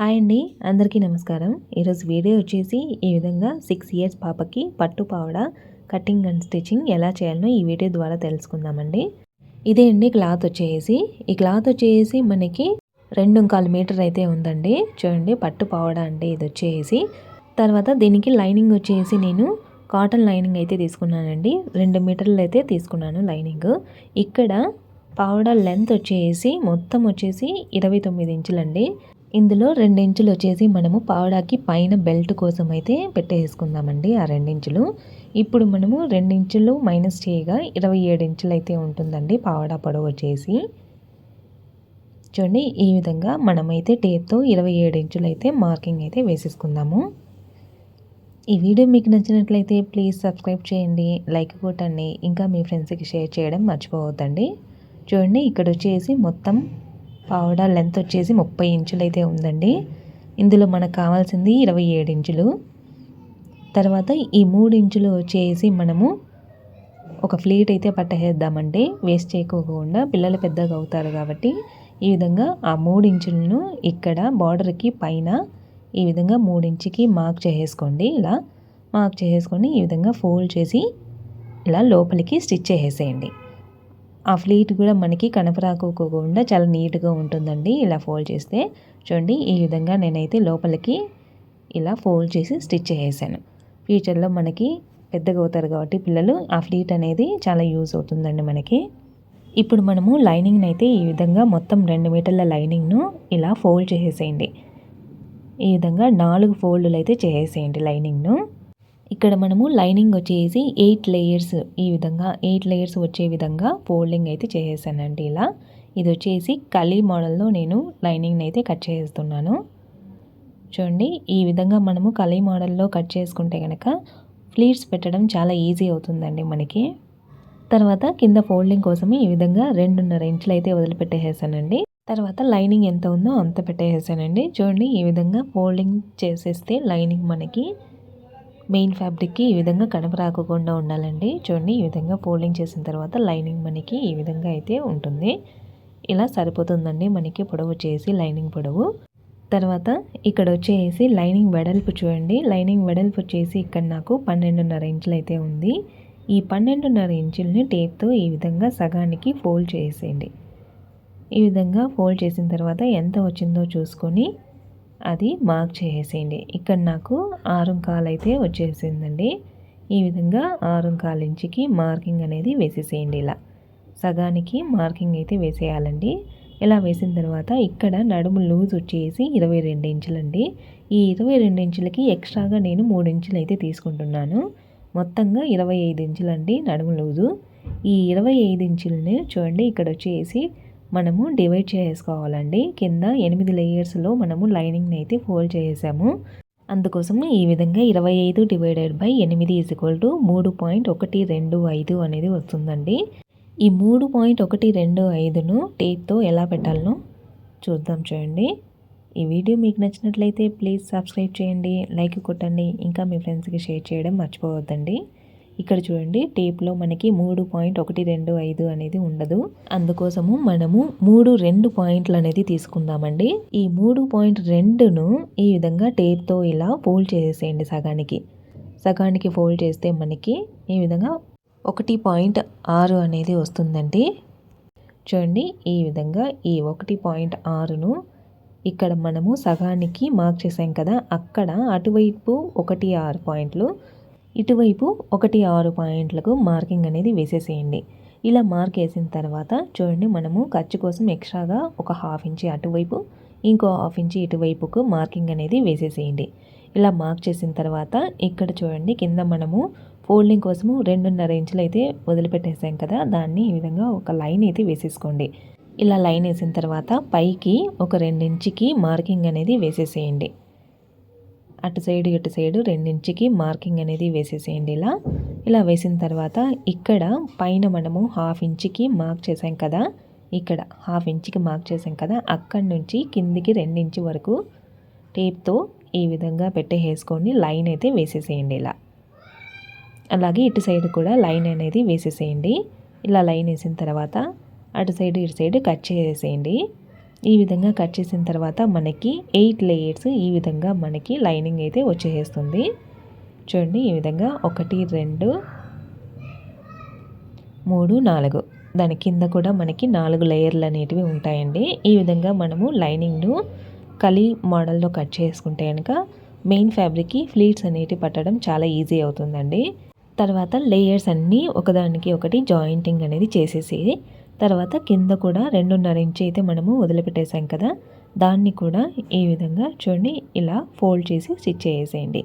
Hi అండి అందరికీ నమస్కారం. ఈరోజు వీడియో వచ్చేసి ఈ విధంగా సిక్స్ ఇయర్స్ పాపకి పట్టు పావడ కటింగ్ అండ్ స్టిచ్చింగ్ ఎలా చేయాలనో ఈ వీడియో ద్వారా తెలుసుకుందామండి. ఇదే అండి క్లాత్ వచ్చేసి. ఈ క్లాత్ వచ్చేసి మనకి రెండు కాలు మీటర్ అయితే ఉందండి. చూడండి పట్టు పావడ అంటే ఇది వచ్చేసి. తర్వాత దీనికి లైనింగ్ వచ్చేసి నేను కాటన్ లైనింగ్ అయితే తీసుకున్నానండి. రెండు మీటర్లు అయితే తీసుకున్నాను లైనింగ్. ఇక్కడ పావడ లెంత్ వచ్చేసి మొత్తం వచ్చేసి ఇరవై తొమ్మిది ఇంచులండి. ఇందులో రెండించులు వచ్చేసి మనము పావడాకి పైన బెల్ట్ కోసం అయితే పెట్టేసుకుందామండి ఆ రెండించులు. ఇప్పుడు మనము రెండించులు మైనస్ చేయగా ఇరవై ఏడు ఇంచులు అయితే ఉంటుందండి పావడా పొడవు వచ్చేసి. చూడండి ఈ విధంగా మనమైతే టేప్తో ఇరవై ఏడు ఇంచులు అయితే మార్కింగ్ అయితే వేసేసుకుందాము. ఈ వీడియో మీకు నచ్చినట్లయితే ప్లీజ్ సబ్స్క్రైబ్ చేయండి లైక్ కొట్టండి ఇంకా మీ ఫ్రెండ్స్కి షేర్ చేయడం మర్చిపోవద్దండి. చూడండి ఇక్కడ వచ్చేసి మొత్తం పావుడా లెంత్ వచ్చేసి ముప్పై ఇంచులు అయితే ఉందండి. ఇందులో మనకు కావాల్సింది ఇరవై ఏడు ఇంచులు. తర్వాత ఈ మూడు ఇంచులు వచ్చేసి మనము ఒక ప్లేట్ అయితే పట్టేద్దామండి. వేస్ట్ చేయకోకుండా పిల్లలు పెద్దగా అవుతారు కాబట్టి ఈ విధంగా ఆ మూడు ఇంచులను ఇక్కడ బార్డర్కి పైన ఈ విధంగా మూడించికి మార్క్ చేసేసుకోండి. ఇలా మార్క్ చేసేసుకొని ఈ విధంగా ఫోల్డ్ చేసి ఇలా లోపలికి స్టిచ్ చేసేసేయండి ఆ ఫ్లీట్ కూడా మనకి కనపరాకోకుండా చాలా నీట్గా ఉంటుందండి ఇలా ఫోల్డ్ చేస్తే. చూడండి ఈ విధంగా నేనైతే లోపలికి ఇలా ఫోల్డ్ చేసి స్టిచ్ చేసేసాను. ఫ్యూచర్లో మనకి పెద్దగా అవుతారు కాబట్టి పిల్లలు ఆ ఫ్లీట్ అనేది చాలా యూజ్ అవుతుందండి మనకి. ఇప్పుడు మనము లైనింగ్ని అయితే ఈ విధంగా మొత్తం రెండు మీటర్ల లైనింగ్ను ఇలా ఫోల్డ్ చేసేసేయండి. ఈ విధంగా నాలుగు ఫోల్డ్లు అయితే చేసేయండి లైనింగ్ను. ఇక్కడ మనము లైనింగ్ వచ్చేసి ఎయిట్ లేయర్స్ ఈ విధంగా ఎయిట్ లేయర్స్ వచ్చే విధంగా ఫోల్డింగ్ అయితే చేసేసానండి ఇలా. ఇది వచ్చేసి కలీ మోడల్లో నేను లైనింగ్ని అయితే కట్ చేస్తున్నాను. చూడండి ఈ విధంగా మనము కలీ మోడల్లో కట్ చేసుకుంటే కనుక ఫ్లీట్స్ పెట్టడం చాలా ఈజీ అవుతుందండి మనకి. తర్వాత కింద ఫోల్డింగ్ కోసం ఈ విధంగా రెండున్నర ఇంచులు అయితే వదిలిపెట్టేసానండి తర్వాత లైనింగ్ ఎంత ఉందో అంత పెట్టేసానండి చూడండి ఈ విధంగా ఫోల్డింగ్ చేసేస్తే లైనింగ్ మనకి మెయిన్ ఫ్యాబ్రిక్కి ఈ విధంగా కనపరాకుండా ఉండాలండి. చూడండి ఈ విధంగా ఫోల్డింగ్ చేసిన తర్వాత లైనింగ్ మనకి ఈ విధంగా అయితే ఉంటుంది. ఇలా సరిపోతుందండి మనకి పొడవు చేసి లైనింగ్ పొడవు. తర్వాత ఇక్కడ వచ్చేసి లైనింగ్ వెడల్పు చూడండి. లైనింగ్ వెడల్పు వచ్చేసి ఇక్కడ నాకు పన్నెండున్నర ఇంచులు అయితే ఉంది. ఈ పన్నెండున్నర ఇంచుల్ని టేప్తో ఈ విధంగా సగానికి ఫోల్డ్ చేసేయండి. ఈ విధంగా ఫోల్డ్ చేసిన తర్వాత ఎంత వచ్చిందో చూసుకొని అది మార్క్ చేసేయండి. ఇక్కడ నాకు ఆరుంకాలు అయితే వచ్చేసిందండి. ఈ విధంగా ఆరుంకాల ఇంచుకి మార్కింగ్ అనేది వేసేసేయండి ఇలా. సగానికి మార్కింగ్ అయితే వేసేయాలండి. ఇలా వేసిన తర్వాత ఇక్కడ నడుము లూజ్ వచ్చేసి ఇరవై రెండు ఇంచులండి. ఈ ఇరవై రెండు ఇంచులకి ఎక్స్ట్రాగా నేను మూడు ఇంచులు అయితే తీసుకుంటున్నాను. మొత్తంగా ఇరవై ఐదు ఇంచులండి నడుము లూజు ఈ ఇరవై ఐదు ఇంచులని చూడండి ఇక్కడ వచ్చేసి మనము డివైడ్ చేసుకోవాలండి కింద ఎనిమిది లేయర్స్లో మనము లైనింగ్ని అయితే ఫోల్డ్ చేసాము అందుకోసం ఈ విధంగా ఇరవై ఐదు డివైడెడ్ బై ఎనిమిది ఈజ్ ఈక్వల్ టు మూడు పాయింట్ ఒకటి రెండు ఐదు అనేది వస్తుందండి. ఈ మూడు పాయింట్ ఒకటి రెండు ఐదును టేప్తో ఎలా పెట్టాలనో చూద్దాం చూడండి. ఈ వీడియో మీకు నచ్చినట్లయితే ప్లీజ్ సబ్స్క్రైబ్ చేయండి లైక్ కొట్టండి. ఇంకా మీ ఫ్రెండ్స్కి షేర్ చేయడం మర్చిపోవద్దండి. ఇక్కడ చూడండి టేప్లో మనకి మూడు పాయింట్ ఒకటి రెండు ఐదు అనేది ఉండదు. అందుకోసము మనము మూడు రెండు పాయింట్లు అనేది తీసుకుందామండి. ఈ మూడు పాయింట్ రెండును ఈ విధంగా టేప్తో ఇలా ఫోల్డ్ చేసేయండి సగానికి. సగానికి ఫోల్డ్ చేస్తే మనకి ఈ విధంగా ఒకటి పాయింట్ ఆరు అనేది వస్తుందండి. చూడండి ఈ విధంగా ఈ ఒకటి పాయింట్ ఆరును ఇక్కడ మనము సగానికి మార్క్ చేసాం కదా అక్కడ అటువైపు ఒకటి ఆరు పాయింట్లు ఇటువైపు ఒకటి ఆరు పాయింట్లకు మార్కింగ్ అనేది వేసేసేయండి. ఇలా మార్క్ వేసిన తర్వాత చూడండి మనము ఖర్చు కోసం ఎక్స్ట్రాగా ఒక హాఫ్ ఇంచి అటువైపు ఇంకో హాఫ్ ఇంచి ఇటువైపుకు మార్కింగ్ అనేది వేసేసేయండి. ఇలా మార్క్ చేసిన తర్వాత ఇక్కడ చూడండి కింద మనము ఫోల్డింగ్ కోసము రెండున్నర ఇంచులు అయితే వదిలిపెట్టేసాం కదా దాన్ని ఈ విధంగా ఒక లైన్ అయితే వేసేసుకోండి. ఇలా లైన్ వేసిన తర్వాత పైకి ఒక రెండించికి మార్కింగ్ అనేది వేసేసేయండి. అటు సైడ్ ఇటు సైడ్ రెండించికి మార్కింగ్ అనేది వేసేసేయండి ఇలా. ఇలా వేసిన తర్వాత ఇక్కడ పైన మనము హాఫ్ ఇంచికి మార్క్ చేసాం కదా. ఇక్కడ హాఫ్ ఇంచుకి మార్క్ చేసాం కదా. అక్కడి నుంచి కిందికి రెండించి వరకు టేప్తో ఈ విధంగా పెట్టేసుకొని లైన్ అయితే వేసేసేయండి ఇలా. అలాగే ఇటు సైడ్ కూడా లైన్ అనేది వేసేసేయండి. ఇలా లైన్ వేసిన తర్వాత అటు సైడ్ ఇటు సైడ్ కట్ చేసేసేయండి. ఈ విధంగా కట్ చేసిన తర్వాత మనకి ఎయిట్ లేయర్స్ ఈ విధంగా మనకి లైనింగ్ అయితే వచ్చేస్తుంది. చూడండి ఈ విధంగా ఒకటి రెండు మూడు నాలుగు. దాని కింద కూడా మనకి నాలుగు లేయర్లు అనేటివి ఉంటాయండి. ఈ విధంగా మనము లైనింగ్ను కలి మోడల్లో కట్ చేసుకుంటే కనుక మెయిన్ ఫ్యాబ్రిక్కి ఫ్లీట్స్ అనేటివి పట్టడం చాలా ఈజీ అవుతుందండి. తర్వాత లేయర్స్ అన్నీ ఒకదానికి ఒకటి జాయింటింగ్ అనేది చేసేసి తర్వాత కింద కూడా రెండున్నర ఇంచ్ అయితే మనము వదిలిపెట్టేసాం కదా దాన్ని కూడా ఈ విధంగా చూడండి ఇలా ఫోల్డ్ చేసి స్టిచ్ చేసేయండి.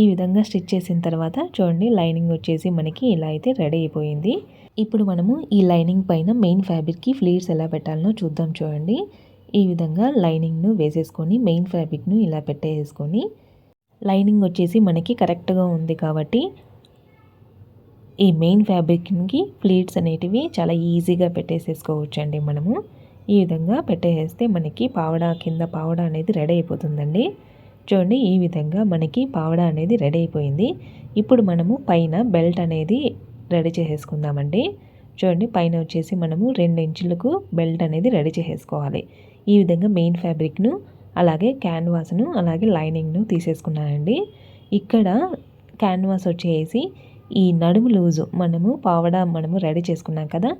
ఈ విధంగా స్టిచ్ చేసిన తర్వాత చూడండి లైనింగ్ వచ్చేసి మనకి ఇలా అయితే రెడీ అయిపోయింది. ఇప్పుడు మనము ఈ లైనింగ్ పైన మెయిన్ ఫ్యాబ్రిక్కి ఫ్లీర్స్ ఎలా పెట్టాలనో చూద్దాం చూడండి. ఈ విధంగా లైనింగ్ను వేసేసుకొని మెయిన్ ఫ్యాబ్రిక్ను ఇలా పెట్టేసుకొని లైనింగ్ వచ్చేసి మనకి కరెక్ట్గా ఉంది కాబట్టి ఈ మెయిన్ ఫ్యాబ్రిక్కి ప్లీట్స్ అనేటివి చాలా ఈజీగా పెట్టేసేసుకోవచ్చండి మనము. ఈ విధంగా పెట్టేస్తే మనకి పావడ కింద పావడ అనేది రెడీ అయిపోతుందండి. చూడండి ఈ విధంగా మనకి పావడ అనేది రెడీ అయిపోయింది. ఇప్పుడు మనము పైన బెల్ట్ అనేది రెడీ చేసేసుకుందామండి. చూడండి పైన వచ్చేసి మనము రెండు ఇంచులకు బెల్ట్ అనేది రెడీ చేసేసుకోవాలి. ఈ విధంగా మెయిన్ ఫ్యాబ్రిక్ను అలాగే క్యాన్వాస్ను అలాగే లైనింగ్ను తీసేసుకున్నానండి. ఇక్కడ క్యాన్వాస్ వచ్చేసి ఈ నడుము లూజు మనము పావడ మనము రెడీ చేసుకున్నాం కదా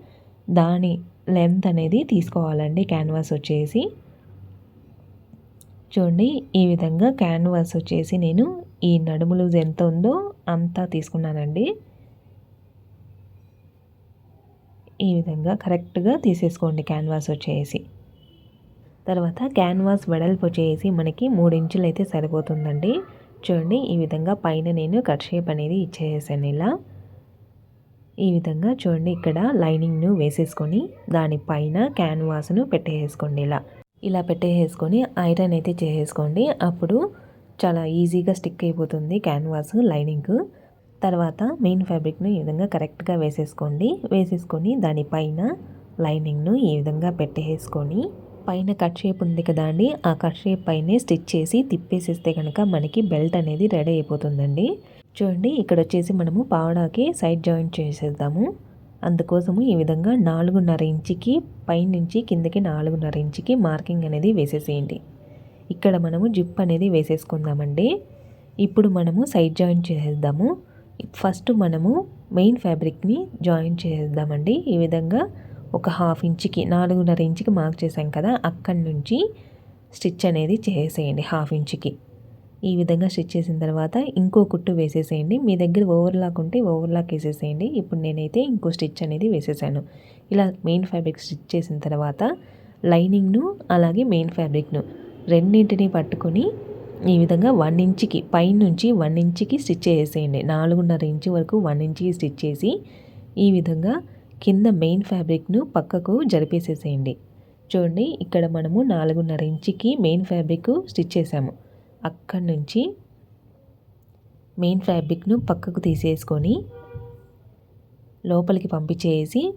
దాని లెంత్ అనేది తీసుకోవాలండి క్యాన్వాస్ వచ్చేసి. చూడండి ఈ విధంగా క్యాన్వాస్ వచ్చేసి నేను ఈ నడుము లూజ్ ఎంత ఉందో అంతా తీసుకున్నానండి. ఈ విధంగా కరెక్ట్గా తీసేసుకోండి క్యాన్వాస్ వచ్చేసి. తర్వాత క్యాన్వాస్ వెడల్పు వచ్చేసి మనకి మూడు ఇంచులు అయితే సరిపోతుందండి. చూడండి ఈ విధంగా పైన నేను కట్ షేప్ అనేది ఇచ్చేసాను ఇలా. ఈ విధంగా చూడండి ఇక్కడ లైనింగ్ను వేసేసుకొని దానిపైన క్యాన్వాస్ను పెట్టేసుకోండి ఇలా. ఇలా పెట్టేసుకొని ఐరన్ అయితే చేసేసుకోండి. అప్పుడు చాలా ఈజీగా స్టిక్ అయిపోతుంది క్యాన్వాస్ లైనింగ్. తర్వాత మెయిన్ ఫ్యాబ్రిక్ను ఈ విధంగా కరెక్ట్గా వేసేసుకోండి. వేసేసుకొని దానిపైన లైనింగ్ను ఈ విధంగా పెట్టేసుకొని పైన కట్ షేప్ ఉంది కదా అండి ఆ కట్ షేప్ పైనే స్టిచ్ చేసి తిప్పేసేస్తే కనుక మనకి బెల్ట్ అనేది రెడీ అయిపోతుందండి. చూడండి ఇక్కడ వచ్చేసి మనము పావడాకి సైడ్ జాయింట్ చేసేద్దాము. అందుకోసము ఈ విధంగా నాలుగున్నర ఇంచుకి పైనుంచి కిందకి నాలుగున్నర ఇంచుకి మార్కింగ్ అనేది వేసేసేయండి. ఇక్కడ మనము జిప్ అనేది వేసేసుకుందామండి. ఇప్పుడు మనము సైడ్ జాయింట్ చేసేద్దాము. ఫస్ట్ మనము మెయిన్ ఫ్యాబ్రిక్ని జాయింట్ చేసేద్దామండి. ఈ విధంగా ఒక హాఫ్ ఇంచుకి నాలుగున్నర ఇంచుకి మార్క్ చేసాం కదా అక్కడి నుంచి స్టిచ్ అనేది చేసేయండి హాఫ్ ఇంచుకి. ఈ విధంగా స్టిచ్ చేసిన తర్వాత ఇంకో కుట్టు వేసేసేయండి. మీ దగ్గర ఓవర్లాక్ ఉంటే ఓవర్లాక్ వేసేసేయండి. ఇప్పుడు నేనైతే ఇంకో స్టిచ్ అనేది వేసేసాను. ఇలా మెయిన్ ఫ్యాబ్రిక్ స్టిచ్ చేసిన తర్వాత లైనింగ్ను అలాగే మెయిన్ ఫ్యాబ్రిక్ను రెండింటిని పట్టుకొని ఈ విధంగా వన్ ఇంచుకి పైనుంచి వన్ ఇంచ్కి స్టిచ్ చేసేయండి. నాలుగున్నర ఇంచు వరకు వన్ ఇంచ్కి స్టిచ్ చేసి ఈ విధంగా కింద మెయిన్ ఫ్యాబ్రిక్ను పక్కకు జరిపేసేసేయండి. చూడండి ఇక్కడ మనము నాలుగున్నర ఇంచుకి మెయిన్ ఫ్యాబ్రిక్ స్టిచ్ చేసాము అక్కడి నుంచి మెయిన్ ఫ్యాబ్రిక్ను పక్కకు తీసేసుకొని లోపలికి పంపించేసి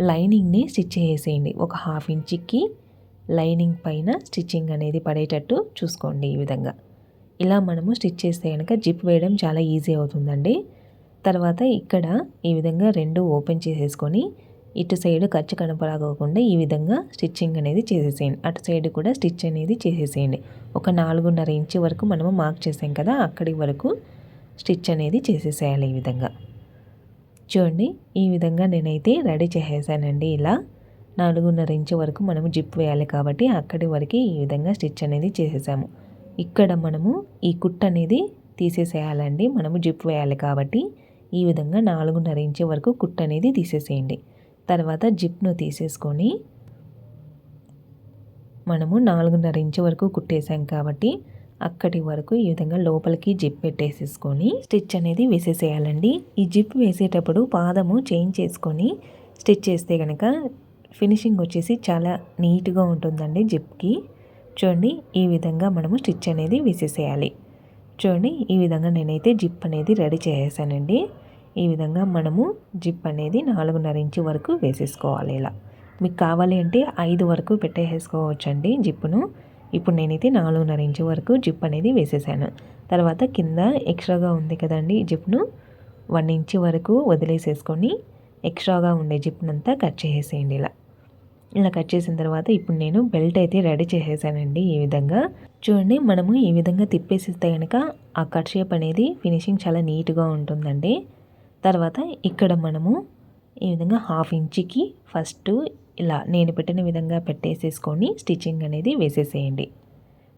లైనింగ్ని స్టిచ్ చేసేయండి. ఒక హాఫ్ ఇంచుకి లైనింగ్ పైన స్టిచ్చింగ్ అనేది పడేటట్టు చూసుకోండి ఈ విధంగా. ఇలా మనము స్టిచ్ చేస్తే కనుక జిప్ వేయడం చాలా ఈజీ అవుతుందండి. తర్వాత ఇక్కడ ఈ విధంగా రెండు ఓపెన్ చేసేసుకొని ఇటు సైడ్ ఖర్చు కనపడకోకుండా ఈ విధంగా స్టిచ్చింగ్ అనేది చేసేసేయండి. అటు సైడ్ కూడా స్టిచ్ అనేది చేసేసేయండి. ఒక నాలుగున్నర ఇంచు వరకు మనము మార్క్ చేసాం కదా అక్కడి వరకు స్టిచ్ అనేది చేసేసేయాలి ఈ విధంగా. చూడండి ఈ విధంగా నేనైతే రెడీ చేసేసానండి. ఇలా నాలుగున్నర ఇంచు వరకు మనము జిప్ వేయాలి కాబట్టి అక్కడి వరకు ఈ విధంగా స్టిచ్ అనేది చేసేసాము. ఇక్కడ మనము ఈ కుట్ అనేది తీసేసేయాలండి. మనము జిప్ వేయాలి కాబట్టి ఈ విధంగా నాలుగున్నర ఇంచు వరకు కుట్ అనేది తీసేసేయండి. తర్వాత జిప్ను తీసేసుకొని మనము నాలుగున్నర ఇంచు వరకు కుట్టేసాం కాబట్టి అక్కడి వరకు ఈ విధంగా లోపలికి జిప్ పెట్టేసేసుకొని స్టిచ్ అనేది వేసేసేయాలండి. ఈ జిప్ వేసేటప్పుడు పాదము చేంజ్ చేసుకొని స్టిచ్ చేస్తే కనుక ఫినిషింగ్ వచ్చేసి చాలా నీట్గా ఉంటుందండి జిప్కి. చూడండి ఈ విధంగా మనము స్టిచ్ అనేది వేసేసేయాలి. చూడండి ఈ విధంగా నేనైతే జిప్ అనేది రెడీ చేసేసానండి. ఈ విధంగా మనము జిప్ అనేది నాలుగున్నర ఇంచు వరకు వేసేసుకోవాలి ఇలా. మీకు కావాలి అంటే ఐదు వరకు పెట్టేసుకోవచ్చండి జిప్పును. ఇప్పుడు నేనైతే నాలుగున్నర ఇంచు వరకు జిప్ అనేది వేసేసాను. తర్వాత కింద ఎక్స్ట్రాగా ఉంది కదండి జిప్ను. వన్ ఇంచు వరకు వదిలేసేసుకొని ఎక్స్ట్రాగా ఉండే జిప్నంతా కట్ చేసేయండి ఇలా. ఇలా కట్ చేసిన తర్వాత ఇప్పుడు నేను బెల్ట్ అయితే రెడీ చేసేసానండి ఈ విధంగా. చూడండి మనము ఈ విధంగా తిప్పేసిస్తే కనుక ఆ కట్ షేప్ అనేది ఫినిషింగ్ చాలా నీట్గా ఉంటుందండి. తర్వాత ఇక్కడ మనము ఈ విధంగా హాఫ్ ఇంచుకి ఫస్ట్ ఇలా నేను పెట్టిన విధంగా పెట్టేసేసుకొని స్టిచ్చింగ్ అనేది వేసేసేయండి.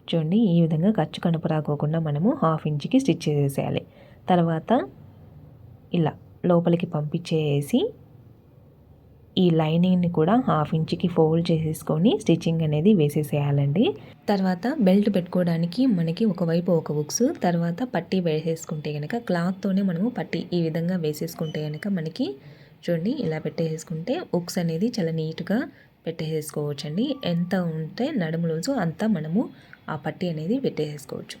చూడండి ఈ విధంగా ఖర్చు కనుపు రాకోకుండా మనము హాఫ్ ఇంచుకి స్టిచ్ చేసేసేయాలి. తర్వాత ఇలా లోపలికి పంపించేసి ఈ లైనింగ్ని కూడా హాఫ్ ఇంచ్కి ఫోల్డ్ చేసేసుకొని స్టిచ్చింగ్ అనేది వేసేసేయాలండి. తర్వాత బెల్ట్ పెట్టుకోవడానికి మనకి ఒకవైపు ఒక బుక్స్ తర్వాత పట్టీ వేసేసుకుంటే కనుక క్లాత్తోనే మనము పట్టీ ఈ విధంగా వేసేసుకుంటే కనుక మనకి చూడండి ఇలా పెట్టేసుకుంటే ఉక్స్ అనేది చాలా నీట్గా పెట్టేసేసుకోవచ్చండి. ఎంత ఉంటే నడుము రోజు అంతా మనము ఆ పట్టీ అనేది పెట్టేసుకోవచ్చు